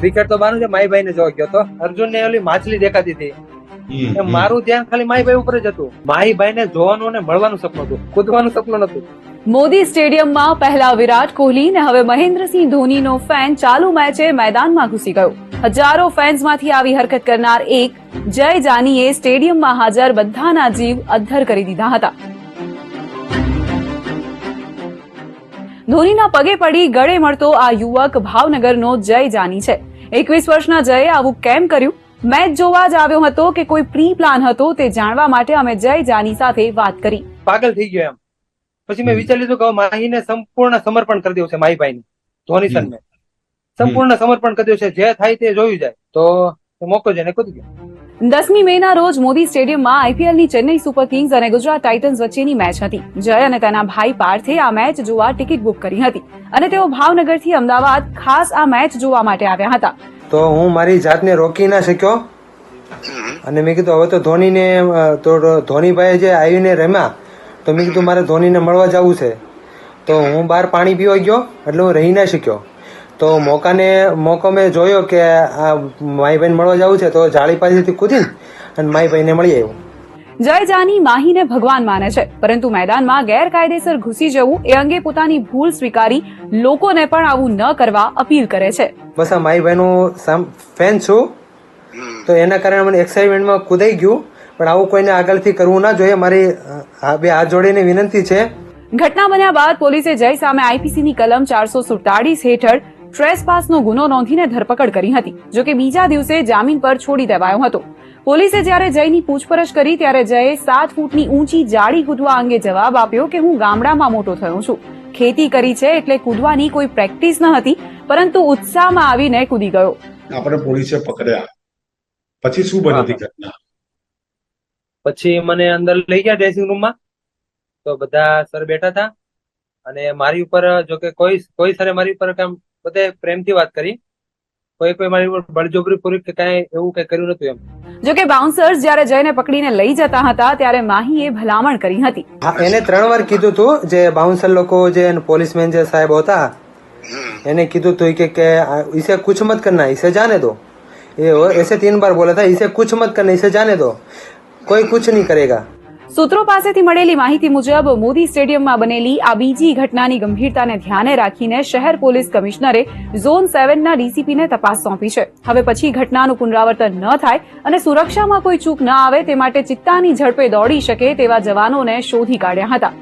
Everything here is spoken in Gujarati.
ક્રિકેટ તો બાનું છે માઈભાઈ ને જોવા ગયો તો. અર્જુન ને ઓલી માછલી દેખાતી હતી. મારું ધ્યાન ખાલી માઈભાઈ ઉપર જ હતું. માહીભાઈ ને જોવાનું ને મળવાનું સપનું હતું. કૂદવાનું સપનું નતું મોદી સ્ટેડિયમમાં પહેલા વિરાટ કોહલી ને હવે મહેન્દ્રસિંહ ધોનીનો ફેન ચાલુ મેચે મેદાનમાં ઘૂસી ગયો. હજારો ફેન્સમાંથી આવી હરકત કરનાર એક જય જાનીએ સ્ટેડિયમમાં હાજર બધાના જીવ અદ્ધર કરી દીધા હતા. ધોનીના પગે પડી ગળે મળતો આ યુવક ભાવનગરનો જય જાની છે. એકવીસ વર્ષના જયે આવું કેમ કર્યું? મેચ જોવા જ આવ્યો હતો કે કોઈ પ્રી પ્લાન હતો તે જાણવા માટે અમે જય જાની સાથે વાત કરી. પાગલ થઈ ગયો એમ. પછી મેં વિચાર્યું હતું કે હવે માહીને સંપૂર્ણ સમર્પણ કરી દેવું છે માહીભાઈ ને ધોની સર ને સંપૂર્ણ સમર્પણ કરી દેવું છે. જે થાય તે જોયું જાય. તો મોકો જઈને કૂદી ગયો. દસમી મેના રોજ મોદી સ્ટેડિયમમાં આઈપીએલની ચેન્નઈ સુપર કિંગ્સ અને ગુજરાત ટાઇટન્સ વચ્ચેની મેચ હતી. જય અને તેના ભાઈ પાર્થે આ મેચ જોવા ટિકિટ બુક કરી હતી. અને તેઓ ભાવનગરથી અમદાવાદ ખાસ આ મેચ જોવા માટે આવ્યા હતા. તો હું મારી જાતને રોકી ના શક્યો. અને મેં કીધું, હવે તો ધોનીને તો ધોનીભાઈ જે આવીને રમ્યા, તો મેં કીધું, મારે ધોનીને મળવા જવું છે. તો હું બહાર પાણી પીવા ગયો, એટલે હું રહી ના શક્યો. તો મોકાને મોકો મેં જોયો કે આ બહેન મળવા જવું છે તો જાળી પાસેથી કૂદીને અને માઈભાઈને મળી આવ્યું. જય જાની માહીને ભગવાન માને છે. પરંતુ મેદાનમાં ગેરકાયદેસર ઘૂસી જવું એ અંગે પોતાની ભૂલ સ્વીકારી લોકોને પણ આવું ન કરવા અપીલ કરે છે. બસ આ માઈભાઈનું ફેન છું. તો એના કારણે મને એક્સાઇટમેન્ટમાં કૂદાઈ ગયું. પણ આવું કોઈને આગળથી કરવું ના જોઈએ. મારી બે હાથ જોડીને વિનંતી છે. ઘટના બન્યા બાદ પોલીસે જય સામે આઈપીસીની કલમ ચારસો સુડતાળીસ હેઠળ ટ્રેસપાસનો ગુનો નોંધીને ધરપકડ કરી હતી જોકે બીજા દિવસે જામીન પર છોડી દેવાયો હતો. પોલીસે જ્યારે જયની પૂછપરછ કરી ત્યારે જયે સાત ફૂટની ઊંચી જાળી કૂદવા અંગે જવાબ આપ્યો કે હું ગામડામાં મોટો થયો છું. ખેતી કરી છે એટલે કૂદવાની કોઈ પ્રેક્ટિસ ન હતી પરંતુ ઉત્સાહમાં આવીને કૂદી ગયો. આપણે પોલીસે પકડ્યા. પછી શું બની હતી ઘટના? પછી મને અંદર લઈ ગયા ડ્રેસિંગ રૂમમાં તો બધા સર બેઠા હતા. અને મારી ઉપર જો કે કોઈ કોઈ સરે મારી ઉપર કામ બધે પ્રેમથી વાત કરી કોઈ કોઈ મારી ઉપર બળજબરી પૂરી કે કાંઈ એવું કઈ કર્યું નતું એમ જોકે બાઉન્સર્સ જ્યારે જયને પકડીને લઈ જતા હતા ત્યારે માહીએ ભલામણ કરી હતી હા એને ત્રણ વાર કીધું હતું જે બાઉન્સર લોકો જે પોલીસમેન જે સાહેબ હતા એને કીધું હતું કે કે આ, इसे कुछ मत करना इसे जाने दो ये वो ऐसे तीन बार बोला था इसे कुछ मत करना इसे जाने दो कोई कुछ नहीं करेगा સૂત્રો પાસેથી મળેલી માહિતી મુજબ, મોદી સ્ટેડિયમમાં બનેલી આ બીજી ઘટનાની ગંભીરતાને ધ્યાને રાખીને શહેર પોલીસ કમિશનરે ઝોન સેવનના ડીસીપીને તપાસ સોંપી છે. હવે પછી ઘટનાનું પુનરાવર્તન ન થાય અને સુરક્ષામાં કોઈ ચૂક ન આવે તે માટે ચિત્તાની ઝડપે દોડી શકે તેવા જવાનોને શોધી કાઢ્યા હતા.